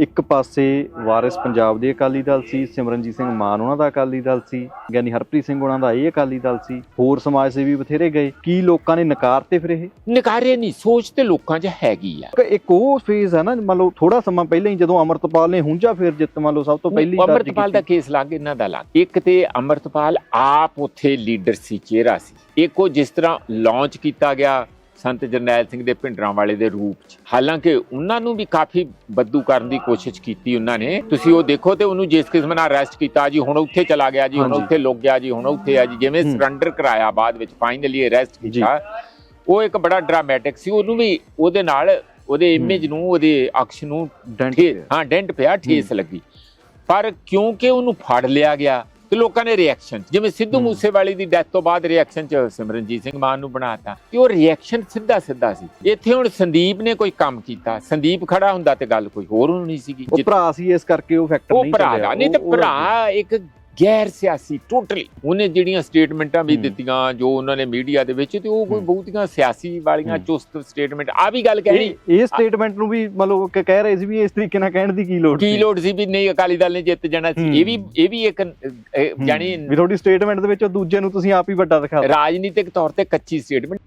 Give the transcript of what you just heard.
ਇੱਕ ਪਾਸੇ ਵਾਰਿਸ ਪੰਜਾਬ ਦੇ ਅਕਾਲੀ ਦਲ ਸੀ ਸਿਮਰਨਜੀਤ ਸਿੰਘ ਮਾਨ ਉਹਨਾਂ ਦਾ ਅਕਾਲੀ ਦਲ ਸੀ ਗਿਆਨੀ ਹਰਪ੍ਰੀਤ ਸਿੰਘ ਉਹਨਾਂ ਦਾ ਇਹ ਅਕਾਲੀ ਦਲ ਸੀ ਹੋਰ ਸਮਾਜ ਸੇਵੀ ਬਥੇਰੇ ਗਏ ਕੀ ਲੋਕਾਂ ਨੇ ਨਕਾਰ ਤੇ ਫਿਰ ਇਹ? ਨਕਾਰੇ ਨਹੀਂ ਸੋਚ ਤੇ ਲੋਕਾਂ 'ਚ ਹੈਗੀ ਆ। ਇੱਕ- ਉਹ ਫੇਜ਼ ਹੈ ਨਾ ਮੰਨ ਲਓ ਥੋੜਾ ਸਮਾਂ ਪਹਿਲਾਂ ਹੀ ਜਦੋਂ ਅਮਰਤਪਾਲ ਨੇ ਹੁੰਜਾ ਫਿਰ ਜਿੱਤ ਮੰਨ ਲਓ ਸਭ ਤੋਂ ਪਹਿਲੀ ਅਮਰਤਪਾਲ ਦਾ। ਕੇਸ ਲੱਗ ਇਹਨਾਂ ਦਾ ਲੱਗ। ਇੱਕ ਤੇ ਅਮਰਤਪਾਲ ਆਪ ਉੱਥੇ ਲੀਡਰ ਸੀ ਚਿਹਰਾ ਸੀ। ਇੱਕ ਉਹ ਜਿਸ ਤਰ੍ਹਾਂ ਲਾਂਚ ਕੀਤਾ ਗਿਆ ਸੰਤ ਜਰਨੈਲ ਸਿੰਘ ਦੇ ਭਿੰਡਰਾਂ ਵਾਲੇ ਦੇ ਰੂਪ 'ਚ ਹਾਲਾਂਕਿ ਉਹਨਾਂ ਨੂੰ ਵੀ ਕਾਫੀ ਬੱਦੂ ਕਰਨ ਦੀ ਕੋਸ਼ਿਸ਼ ਕੀਤੀ ਉਹਨਾਂ ਨੇ ਤੁਸੀਂ ਉਹ ਦੇਖੋ ਤੇ ਉਹਨੂੰ ਜਿਸ ਕਿਸਮ ਨਾਲ ਅਰੈਸਟ ਕੀਤਾ ਜੀ ਹੁਣ ਉੱਥੇ ਚਲਾ ਗਿਆ ਜੀ ਹੁਣ। ਉੱਥੇ ਲੁਕ ਗਿਆ ਜੀ ਹੁਣ ਉੱਥੇ ਆ ਜੀ ਜਿਵੇਂ। ਸਰੈਂਡਰ ਕਰਾਇਆ ਬਾਅਦ ਵਿੱਚ ਫਾਈਨਲੀ ਅਰੈਸਟ। ਕੀਤਾ ਉਹ ਇੱਕ ਬੜਾ ਡਰਾਮੈਟਿਕ ਸੀ ਉਹਨੂੰ ਵੀ ਉਹਦੇ ਨਾਲ ਉਹਦੇ ਇਮੇਜ ਨੂੰ ਉਹਦੇ ਅਕਸ਼ ਨੂੰ ਡੈਂਟ। ਹਾਂ ਡੈਂਟ ਪਿਆ ਠੇਸ ਲੱਗੀ ਪਰ ਕਿਉਂਕਿ ਉਹਨੂੰ ਫੜ ਲਿਆ ਗਿਆ ਤੇ ਲੋਕਾਂ ਨੇ ਰਿਐਕਸ਼ਨ ਜਿਵੇਂ ਸਿੱਧੂ। ਮੂਸੇਵਾਲੀ ਦੀ ਡੈਥ ਤੋਂ ਬਾਅਦ ਰਿਐਕਸ਼ਨ ਚ ਸਿਮਰਨਜੀਤ ਸਿੰਘ ਮਾਨ ਨੂੰ ਬਣਾਤਾ ਤੇ ਉਹ ਰਿਐਕਸ਼ਨ ਸਿੱਧਾ ਸਿੱਧਾ ਸੀ ਇੱਥੇ ਹੁਣ ਸੰਦੀਪ ਨੇ ਕੋਈ ਕੰਮ ਕੀਤਾ ਸੰਦੀਪ ਖੜਾ ਹੁੰਦਾ ਤੇ ਗੱਲ ਕੋਈ ਹੋਰ ਹੋਣੀ ਸੀਗੀ ਉਹ ਭਰਾ ਸੀ ਇਸ ਕਰਕੇ ਉਹ ਫੈਕਟਰ ਉਹ ਨਹੀਂ ਭਰਾ ਚੱਲਿਆ। ਦਾ ਨਹੀਂ ਤੇ ਉਹ- ਉਹ ਭਰਾ ਇੱਕ ਗੈਰ ਸਿਆਸੀ ਟੋਟਲੀ ਉਹਨੇ ਜਿਹੜੀਆਂ ਸਟੇਟਮੈਂਟਾਂ ਵੀ। ਦਿੱਤੀਆਂ ਜੋ ਉਹਨਾਂ ਨੇ ਮੀਡੀਆ ਦੇ ਵਿੱਚ ਤੇ ਉਹ ਕੋਈ। ਬਹੁਤੀਆਂ ਸਿਆਸੀ ਵਾਲੀਆਂ। ਚੁਸਤ ਸਟੇਟਮੈਂਟ ਆ ਵੀ ਗੱਲ ਕਹਿਣੀ ਇਹ ਸਟੇਟਮੈਂਟ ਨੂੰ ਵੀ ਮਤਲਬ ਕਹਿ ਰਹੇ ਸੀ ਵੀ ਇਸ ਤਰੀਕੇ ਨਾਲ ਕਹਿਣ ਦੀ ਕੀ ਲੋੜ ਕੀ ਲੋੜ ਸੀ ਵੀ ਨਹੀਂ ਅਕਾਲੀ ਦਲ ਨੇ ਜਿੱਤ ਜਾਣਾ ਸੀ। ਇਹ ਵੀ ਇਹ ਵੀ ਇੱਕ। ਜਾਣੀ ਵੀ ਤੁਹਾਡੀ ਸਟੇਟਮੈਂਟ ਦੇ ਵਿੱਚ ਦੂਜੇ ਨੂੰ ਤੁਸੀਂ ਆਪ ਹੀ ਵੱਡਾ ਦਿਖਾ। ਰਾਜਨੀਤਿਕ ਤੌਰ ਤੇ ਕੱਚੀ ਸਟੇਟਮੈਂਟ